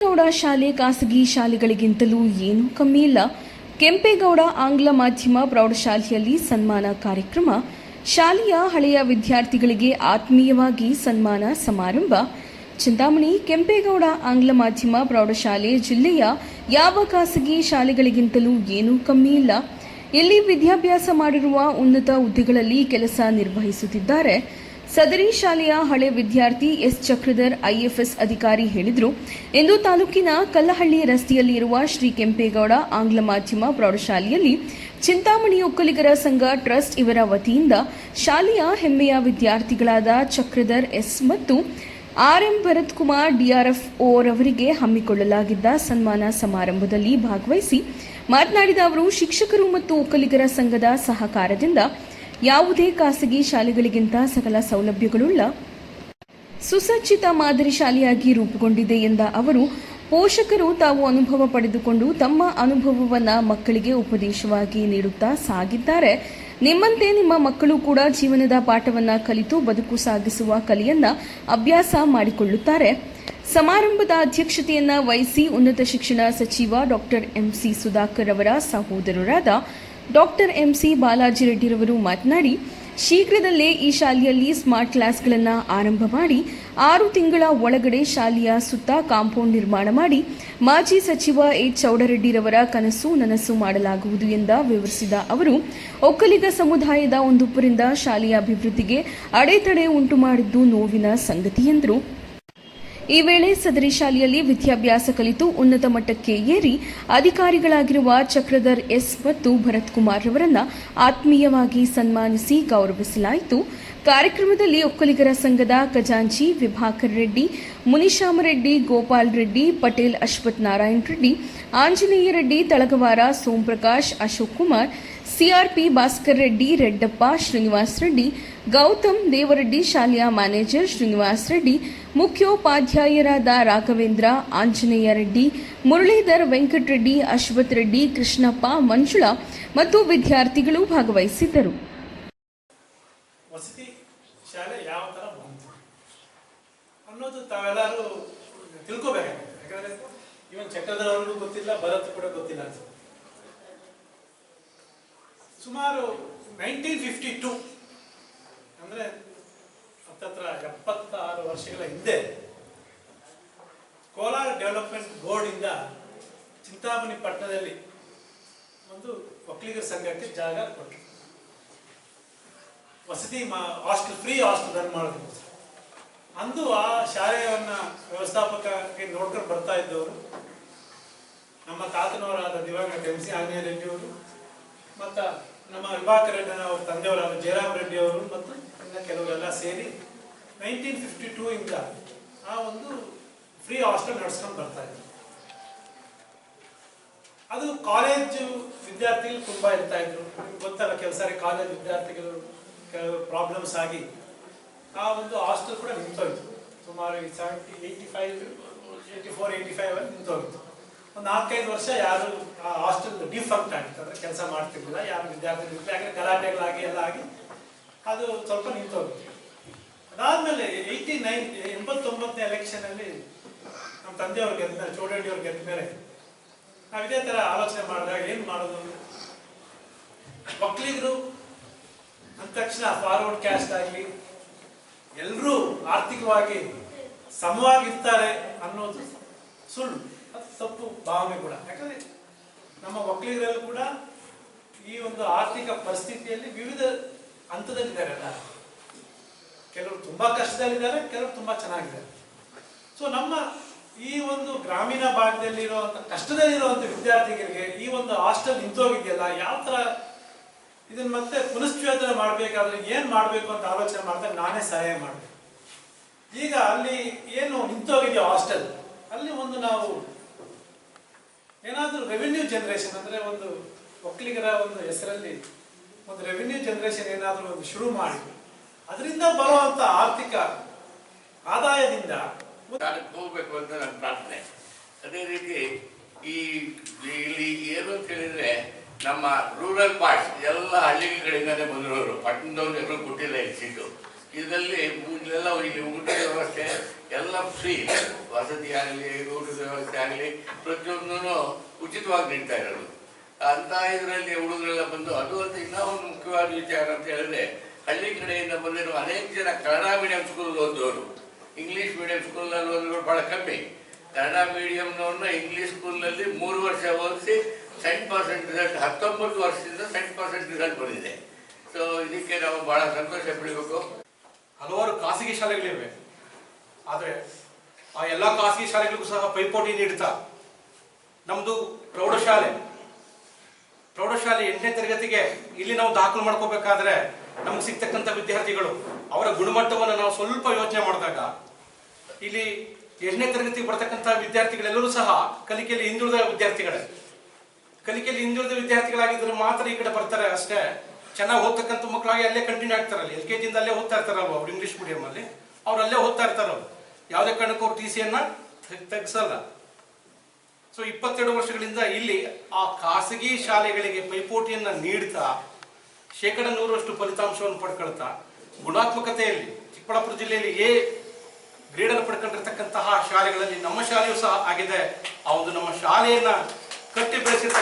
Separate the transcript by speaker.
Speaker 1: ಕೆಂಪೇಗೌಡ ಶಾಲೆ ಖಾಸಗಿ ಶಾಲೆಗಳಿಗಿಂತಲೂ ಏನೂ ಕಮ್ಮಿ ಇಲ್ಲ. ಕೆಂಪೇಗೌಡ ಆಂಗ್ಲ ಮಾಧ್ಯಮ ಪ್ರೌಢಶಾಲೆಯಲ್ಲಿ ಸನ್ಮಾನ ಕಾರ್ಯಕ್ರಮ. ಶಾಲೆಯ ಹಳೆಯ ವಿದ್ಯಾರ್ಥಿಗಳಿಗೆ ಆತ್ಮೀಯವಾಗಿ ಸನ್ಮಾನ ಸಮಾರಂಭ. ಚಿಂತಾಮಣಿ, ಕೆಂಪೇಗೌಡ ಆಂಗ್ಲ ಮಾಧ್ಯಮ ಪ್ರೌಢಶಾಲೆ ಜಿಲ್ಲೆಯ ಯಾವ ಖಾಸಗಿ ಶಾಲೆಗಳಿಗಿಂತಲೂ ಏನೂ ಕಮ್ಮಿ ಇಲ್ಲ. ಇಲ್ಲಿ ವಿದ್ಯಾಭ್ಯಾಸ ಮಾಡಿರುವ ಉನ್ನತ ಹುದ್ದೆಗಳಲ್ಲಿ ಕೆಲಸ ನಿರ್ವಹಿಸುತ್ತಿದ್ದಾರೆ. ಸದರಿ ಶಾಲೆಯ ಹಳೆ ವಿದ್ಯಾರ್ಥಿ ಎಸ್. ಚಕ್ರಧರ್ ಐಎಫ್ಎಸ್ ಅಧಿಕಾರಿ ಹೇಳಿದರು, ಇಂದು ತಾಲೂಕಿನ ಕಲ್ಲಹಳ್ಳಿ ರಸ್ತೆಯಲ್ಲಿರುವ ಶ್ರೀ ಕೆಂಪೇಗೌಡ ಆಂಗ್ಲ ಮಾಧ್ಯಮ ಪ್ರೌಢಶಾಲೆಯಲ್ಲಿ ಚಿಂತಾಮಣಿ ಒಕ್ಕಲಿಗರ ಸಂಘ ಟ್ರಸ್ಟ್ ಇವರ ವತಿಯಿಂದ ಶಾಲೆಯ ಹೆಮ್ಮೆಯ ವಿದ್ಯಾರ್ಥಿಗಳಾದ ಚಕ್ರಧರ್ ಎಸ್. ಮತ್ತು ಆರ್ಎಂ ಭರತ್ ಕುಮಾರ್ ಡಿಆರ್ಎಫ್ ಓರವರಿಗೆ ಹಮ್ಮಿಕೊಳ್ಳಲಾಗಿದ್ದ ಸನ್ಮಾನ ಸಮಾರಂಭದಲ್ಲಿ ಭಾಗವಹಿಸಿ ಮಾತನಾಡಿದ ಅವರು, ಶಿಕ್ಷಕರು ಮತ್ತು ಒಕ್ಕಲಿಗರ ಸಂಘದ ಸಹಕಾರದಿಂದ ಯಾವುದೇ ಖಾಸಗಿ ಶಾಲೆಗಳಿಗಿಂತ ಸಕಲ ಸೌಲಭ್ಯಗಳುಳ್ಳ ಸುಸಜ್ಜಿತ ಮಾದರಿ ಶಾಲೆಯಾಗಿ ರೂಪುಗೊಂಡಿದೆ ಎಂದ ಅವರು, ಪೋಷಕರು ತಾವು ಅನುಭವ ಪಡೆದುಕೊಂಡು ತಮ್ಮ ಅನುಭವವನ್ನು ಮಕ್ಕಳಿಗೆ ಉಪದೇಶವಾಗಿ ನೀಡುತ್ತಾ ಸಾಗಿದ್ದಾರೆ. ನಿಮ್ಮಂತೆ ನಿಮ್ಮ ಮಕ್ಕಳು ಕೂಡ ಜೀವನದ ಪಾಠವನ್ನ ಕಲಿತು ಬದುಕು ಸಾಗಿಸುವ ಕಲೆಯನ್ನ ಅಭ್ಯಾಸ ಮಾಡಿಕೊಳ್ಳುತ್ತಾರೆ. ಸಮಾರಂಭದ ಅಧ್ಯಕ್ಷತೆಯನ್ನ ವಹಿಸಿ ಉನ್ನತ ಶಿಕ್ಷಣ ಸಚಿವ ಡಾಕ್ಟರ್ ಎಂಸಿ ಸುಧಾಕರ್ ಅವರ ಸಹೋದರರಾದ ಡಾಕ್ಟರ್ ಎಂ ಸಿ ಬಾಲಾಜಿ ರೆಡ್ಡಿರವರು ಮಾತನಾಡಿ, ಶೀಘ್ರದಲ್ಲೇ ಈ ಶಾಲೆಯಲ್ಲಿ ಸ್ಮಾರ್ಟ್ ಕ್ಲಾಸ್ಗಳನ್ನು ಆರಂಭ ಮಾಡಿ, ಆರು ತಿಂಗಳ ಒಳಗಡೆ ಶಾಲೆಯ ಸುತ್ತ ಕಾಂಪೌಂಡ್ ನಿರ್ಮಾಣ ಮಾಡಿ, ಮಾಜಿ ಸಚಿವ ಎಚ್ ಚೌಡರೆಡ್ಡಿರವರ ಕನಸು ನನಸು ಮಾಡಲಾಗುವುದು ಎಂದ ವಿವರಿಸಿದ ಅವರು, ಒಕ್ಕಲಿಗ ಸಮುದಾಯದ ಒಂದೊಬ್ಬರಿಂದ ಶಾಲೆಯ ಅಭಿವೃದ್ಧಿಗೆ ಅಡೆತಡೆ ಉಂಟು ಮಾಡಿದ್ದು ನೋವಿನ ಸಂಗತಿ ಎಂದರು. ಈ ವೇಳೆ ಸದರಿ ಶಾಲೆಯಲ್ಲಿ ವಿದ್ಯಾಭ್ಯಾಸ ಕಲಿತು ಉನ್ನತ ಮಟ್ಟಕ್ಕೆ ಏರಿ ಅಧಿಕಾರಿಗಳಾಗಿರುವ ಚಕ್ರಧರ್ ಎಸ್ ಮತ್ತು ಭರತ್ ಕುಮಾರ್ ರವರನ್ನ ಆತ್ಮೀಯವಾಗಿ ಸನ್ಮಾನಿಸಿ ಗೌರವಿಸಲಾಯಿತು. ಕಾರ್ಯಕ್ರಮದಲ್ಲಿ ಒಕ್ಕಲಿಗರ ಸಂಘದ ಖಜಾಂಚಿ ವಿಭಾಕರ್ ರೆಡ್ಡಿ ಮುನಿಶಾಮರೆಡ್ಡಿ ಗೋಪಾಲ್ ರೆಡ್ಡಿ, ಪಟೇಲ್ ಅಶ್ವಥ್ ನಾರಾಯಣ್ ರೆಡ್ಡಿ, ಆಂಜನೇಯ ರೆಡ್ಡಿ, ತಳಗವಾರ ಸೋಮಪ್ರಕಾಶ್, ಅಶೋಕ್ ಕುಮಾರ್ ಸಿಆರ್ಪಿ ಭಾಸ್ಕರ್ ರೆಡ್ಡಿ, ರೆಡ್ಡಪ್ಪ, ಶ್ರೀನಿವಾಸ್ ರೆಡ್ಡಿ, ಗೌತಮ್ ದೇವರೆಡ್ಡಿ ಶಾಲೆಯ ಮ್ಯಾನೇಜರ್ ಶ್ರೀನಿವಾಸ್ ರೆಡ್ಡಿ, ಮುಖ್ಯೋಪಾಧ್ಯಾಯರಾದ ರಾಘವೇಂದ್ರ, ಆಂಜನೇಯ ರೆಡ್ಡಿ, ಮುರಳೀಧರ್ ವೆಂಕಟರೆಡ್ಡಿ ಅಶ್ವಥ್ ರೆಡ್ಡಿ, ಕೃಷ್ಣಪ್ಪ, ಮಂಜುಳಾ ಮತ್ತು ವಿದ್ಯಾರ್ಥಿಗಳು ಭಾಗವಹಿಸಿದ್ದರು.
Speaker 2: ಅನ್ನೋದು ಗೊತ್ತಿಲ್ಲ, ಭರತ್ ಕೂಡ ಗೊತ್ತಿಲ್ಲ ಸುಮಾರು ನೈನ್ಟೀನ್ ಫಿಫ್ಟಿ ಟು, ಅಂದರೆ ಹತ್ತತ್ರ ಎಪ್ಪತ್ತಾರು ವರ್ಷಗಳ ಹಿಂದೆ, ಕೋಲಾರ ಡೆವಲಪ್ಮೆಂಟ್ ಬೋರ್ಡಿಂದ ಚಿಂತಾಮಣಿ ಪಟ್ಟಣದಲ್ಲಿ ಒಂದು ಒಕ್ಕಲಿಗರ ಸಂಘಕ್ಕೆ ಜಾಗ ಕೊಟ್ಟರು. ವಸತಿ ಹಾಸ್ಟೆಲ್, ಫ್ರೀ ಹಾಸ್ಟೆಲ್ ರನ್ ಮಾಡೋದಕ್ಕೋಸ್ಕರ ಅಂದು ಆ ಶಾಲೆಯನ್ನ ವ್ಯವಸ್ಥಾಪಕಕ್ಕೆ ನೋಡ್ಕೊಂಡು ಬರ್ತಾ ಇದ್ದವರು. ನಮ್ಮ ತಾತನವರಾದ ದಿವಂಗತ ಎಂ ಸಿ ಆಗ್ನೇಯ ರೆಡ್ಡಿಯವರು ಮತ್ತ ನಮ್ಮ ವಿಭಾಕರ್ ರೆಡ್ಡಿ ಅವ್ರ ತಂದೆಯವರಾದ ಜಯರಾಮ್ ರೆಡ್ಡಿ ಅವರು ಮತ್ತು ಇನ್ನ ಕೆಲವರೆಲ್ಲ ಸೇರಿ ನೈನ್ಟೀನ್ ಫಿಫ್ಟಿ ಟೂ ಇಂದ ಆ ಒಂದು ಫ್ರೀ ಹಾಸ್ಟೆಲ್ ನಡ್ಸ್ಕೊಂಡು ಬರ್ತಾ ಇದ್ರು. ಅದು ಕಾಲೇಜು ವಿದ್ಯಾರ್ಥಿಗಳು ತುಂಬಾ ಇರ್ತಾ ಇದ್ರು. ಗೊತ್ತಲ್ಲ ಕೆಲಸ ಕಾಲೇಜ್ ವಿದ್ಯಾರ್ಥಿಗಳು ಕೆಲವು ಪ್ರಾಬ್ಲಮ್ಸ್ ಆಗಿ ಆ ಒಂದು ಹಾಸ್ಟೆಲ್ ಕೂಡ ನಿಂತೋಯ್ತು. ಸುಮಾರು seventy eighty five eighty four eighty five ಅಲ್ಲಿ ನಿಂತೋಗಿತ್ತು ಒಂದು ನಾಲ್ಕೈದು ವರ್ಷ ಯಾರು ಹಾಸ್ಟೆಲ್ ಡಿಫಂಕ್ಟ್ ಆಗಿತ್ತು. ಅಂದ್ರೆ ಕೆಲಸ ಮಾಡ್ತಿರ್ಲಿಲ್ಲ, ಯಾರು ವಿದ್ಯಾರ್ಥಿಗಳು ಯಾಕಂದ್ರೆ ಗಲಾಟೆಗಳಾಗಿ ಎಲ್ಲ ಆಗಿ ಅದು ಸ್ವಲ್ಪ ನಿಂತೋಗುತ್ತೆ. ಅದಾದ್ಮೇಲೆ ಏಯ್ಟಿ ನೈನ್, ಎಂಬತ್ತೊಂಬತ್ತನೇ ಎಲೆಕ್ಷನ್ ಅಲ್ಲಿ ನಮ್ಮ ತಂದೆಯವ್ರು ಗೆದ್ದ ಮೇಲೆ ಅವ್ರು ಗೆದ್ದ ಮೇಲೆ ನಾವು ಇದೇ ತರ ಆಲೋಚನೆ ಮಾಡಿದಾಗ ಏನ್ ಮಾಡೋದು ಒಕ್ಕಲಿಗರು ಅಂದ ತಕ್ಷಣ ಫಾರ್ವರ್ಡ್ ಕ್ಯಾಸ್ಟ್ ಆಗಲಿ ಎಲ್ಲರೂ ಆರ್ಥಿಕವಾಗಿ ಸಮವಾಗಿರ್ತಾರೆ ಅನ್ನೋದು ಸುಳ್ಳು. ಭಾವನೆ ಕೂಡ. ಯಾಕಂದ್ರೆ ನಮ್ಮ ಮಕ್ಕಳಿಗರಲ್ಲೂ ಕೂಡ ಈ ಒಂದು ಆರ್ಥಿಕ ಪರಿಸ್ಥಿತಿಯಲ್ಲಿ ವಿವಿಧ ಹಂತದಲ್ಲಿದ್ದಾರೆ ಕೆಲವರು ತುಂಬಾ ಕಷ್ಟದಲ್ಲಿದ್ದಾರೆ, ಕೆಲವರು ತುಂಬಾ ಚೆನ್ನಾಗಿದ್ದಾರೆ. ಸೊ ನಮ್ಮ ಈ ಒಂದು ಗ್ರಾಮೀಣ ಭಾಗದಲ್ಲಿರುವಂತ, ಕಷ್ಟದಲ್ಲಿರುವಂತ ವಿದ್ಯಾರ್ಥಿಗಳಿಗೆ ಈ ಒಂದು ಹಾಸ್ಟೆಲ್ ನಿಂತೋಗಿದೆಯಲ್ಲ, ಯಾವ ತರ ಇದನ್ನ ಮತ್ತೆ ಪುನಶ್ಚೇತನ ಮಾಡ್ಬೇಕಾದ್ರೆ ಏನ್ ಮಾಡ್ಬೇಕು ಅಂತ ಆಲೋಚನೆ ಮಾಡ್ತಾರೆ ನಾನೇ ಸಹಾಯ ಮಾಡ್ತೇನೆ ಈಗ ಅಲ್ಲಿ ಏನು ನಿಂತೋಗಿದೆಯೋ ಹಾಸ್ಟೆಲ್, ಅಲ್ಲಿ ಒಂದು ನಾವು ಏನಾದ್ರೂ ರೆವಿನ್ಯೂ ಜನರೇಷನ್ ಅಂದರೆ ಒಂದು ಒಕ್ಕಲಿಗರ ಒಂದು ಹೆಸರಲ್ಲಿ ಒಂದು ರೆವಿನ್ಯೂ ಜನರೇಷನ್ ಏನಾದರೂ ಒಂದು ಶುರು ಮಾಡಿ. ಅದರಿಂದ ಬರುವಂಥ ಆರ್ಥಿಕ ಆದಾಯದಿಂದ
Speaker 3: ಹೋಗ್ಬೇಕು ಅಂತ ನನ್ನ ಪ್ರಾರ್ಥನೆ. ಅದೇ ರೀತಿ ಈ ಇಲ್ಲಿ ಏನು ಅಂತ ಹೇಳಿದ್ರೆ ನಮ್ಮ ರೂರಲ್ ಪಾರ್ಟ್ಸ್ ಎಲ್ಲ ಹಳ್ಳಿಗಳಿಂದಾನೇ ಬಂದಿರೋರು. ಪಟ್ಟಣದವ್ರು ಎಲ್ಲರೂ ಕೊಟ್ಟಿಲ್ಲ ಈ ಸೀಟು ಇದರಲ್ಲಿ ಎಲ್ಲ ಇಲ್ಲಿ ಊಟದ ವ್ಯವಸ್ಥೆ ಎಲ್ಲ ಫ್ರೀ ವಸತಿ ಆಗಲಿ, ಊಟದ ವ್ಯವಸ್ಥೆ ಆಗಲಿ ಪ್ರತಿಯೊಂದೂ ಉಚಿತವಾಗಿ ನೀಡ್ತಾ ಇರೋದು. ಅಂತ ಇದರಲ್ಲಿ ಹುಡುಗರೆಲ್ಲ ಬಂದು, ಅದು ಅಂತ ಇನ್ನೂ ಮುಖ್ಯವಾದ ವಿಚಾರ ಅಂತ ಹೇಳಿದ್ರೆ, ಹಳ್ಳಿ ಕಡೆಯಿಂದ ಬಂದಿರುವ ಅನೇಕ ಜನ ಕನ್ನಡ ಮೀಡಿಯಂ ಸ್ಕೂಲ್ ಓದೋರು ಇಂಗ್ಲಿಷ್ ಮೀಡಿಯಂ ಸ್ಕೂಲಲ್ಲಿ ಓದಿದ್ರು ಭಾಳ ಕಮ್ಮಿ. ಕನ್ನಡ ಮೀಡಿಯಂನವ್ರನ್ನ ಇಂಗ್ಲಿಷ್ ಸ್ಕೂಲ್ನಲ್ಲಿ ಮೂರು ವರ್ಷ ಓದಿಸಿ ಸೆಂಟ್ ಪರ್ಸೆಂಟ್ ರಿಸಲ್ಟ್ ಹತ್ತೊಂಬತ್ತು ವರ್ಷದಿಂದ ಸೆಂಟ್ ಪರ್ಸೆಂಟ್ ರಿಸಲ್ಟ್ ಬಂದಿದೆ. ಸೊ ಇದಕ್ಕೆ ನಾವು ಭಾಳ ಸಂತೋಷ ಪಡಬೇಕು.
Speaker 4: ಹಲವಾರು ಖಾಸಗಿ ಶಾಲೆಗಳಿವೆ. ಆದರೆ ಆ ಎಲ್ಲ ಖಾಸಗಿ ಶಾಲೆಗಳಿಗೂ ಸಹ ಪೈಪೋಟಿ ನೀಡ್ತಾ ನಮ್ಮದು ಪ್ರೌಢಶಾಲೆ. ಪ್ರೌಢಶಾಲೆ ಎಂಟನೇ ತರಗತಿಗೆ ಇಲ್ಲಿ ನಾವು ದಾಖಲು ಮಾಡ್ಕೋಬೇಕಾದ್ರೆ ನಮ್ಗೆ ಸಿಗ್ತಕ್ಕಂಥ ವಿದ್ಯಾರ್ಥಿಗಳು, ಅವರ ಗುಣಮಟ್ಟವನ್ನು ನಾವು ಸ್ವಲ್ಪ ಯೋಚನೆ ಮಾಡಿದಾಗ, ಇಲ್ಲಿ ಎಂಟನೇ ತರಗತಿಗೆ ಬರ್ತಕ್ಕಂಥ ವಿದ್ಯಾರ್ಥಿಗಳೆಲ್ಲರೂ ಸಹ ಕಲಿಕೆಯಲ್ಲಿ ಹಿಂದುಳಿದ ವಿದ್ಯಾರ್ಥಿಗಳೇ. ಕಲಿಕೆಯಲ್ಲಿ ಹಿಂದುಳಿದ ವಿದ್ಯಾರ್ಥಿಗಳಾಗಿದ್ದರೆ ಮಾತ್ರ ಈ ಕಡೆ ಬರ್ತಾರೆ ಅಷ್ಟೇ. ಚೆನ್ನಾಗಿ ಓದ್ತಕ್ಕಂಥ ಮಕ್ಕಳಾಗಿ ಅಲ್ಲೇ ಕಂಟಿನ್ಯೂ ಆಗ್ತಾರಲ್ಲ, ಎಲ್ ಕೆ ಜಿಯಿಂದ ಅಲ್ಲೇ ಓದ್ತಾ ಇರ್ತಾರಲ್ವ ಅವ್ರು ಇಂಗ್ಲೀಷ್ ಮೀಡಿಯಮಲ್ಲಿ ಅವ್ರು ಅಲ್ಲೇ ಓದ್ತಾ ಇರ್ತಾರಲ್ವ? ಯಾವುದೇ ಕಾರಣಕ್ಕೂ ಅವ್ರು ಟಿ ಸಿಯನ್ನು ತೆಗ್ಸಲ್ಲ. ಸೊ ಇಪ್ಪತ್ತೆರಡು ವರ್ಷಗಳಿಂದ ಇಲ್ಲಿ ಆ ಖಾಸಗಿ ಶಾಲೆಗಳಿಗೆ ಪೈಪೋಟಿಯನ್ನ ನೀಡ್ತಾ ಶೇಕಡ ನೂರಷ್ಟು ಫಲಿತಾಂಶವನ್ನು ಪಡ್ಕೊಳ್ತಾ, ಗುಣಾತ್ಮಕತೆಯಲ್ಲಿ ಚಿಕ್ಕಬಳ್ಳಾಪುರ ಜಿಲ್ಲೆಯಲ್ಲಿ ಎ ಗ್ರೇಡನ್ನು ಪಡ್ಕೊಂಡಿರ್ತಕ್ಕಂತಹ ಶಾಲೆಗಳಲ್ಲಿ ನಮ್ಮ ಶಾಲೆಯೂ ಸಹ ಆಗಿದೆ. ಆ ಒಂದು ನಮ್ಮ ಶಾಲೆಯನ್ನ ಕಟ್ಟಿ ಬೆಳೆಸಿರ್ತಕ್ಕಂಥ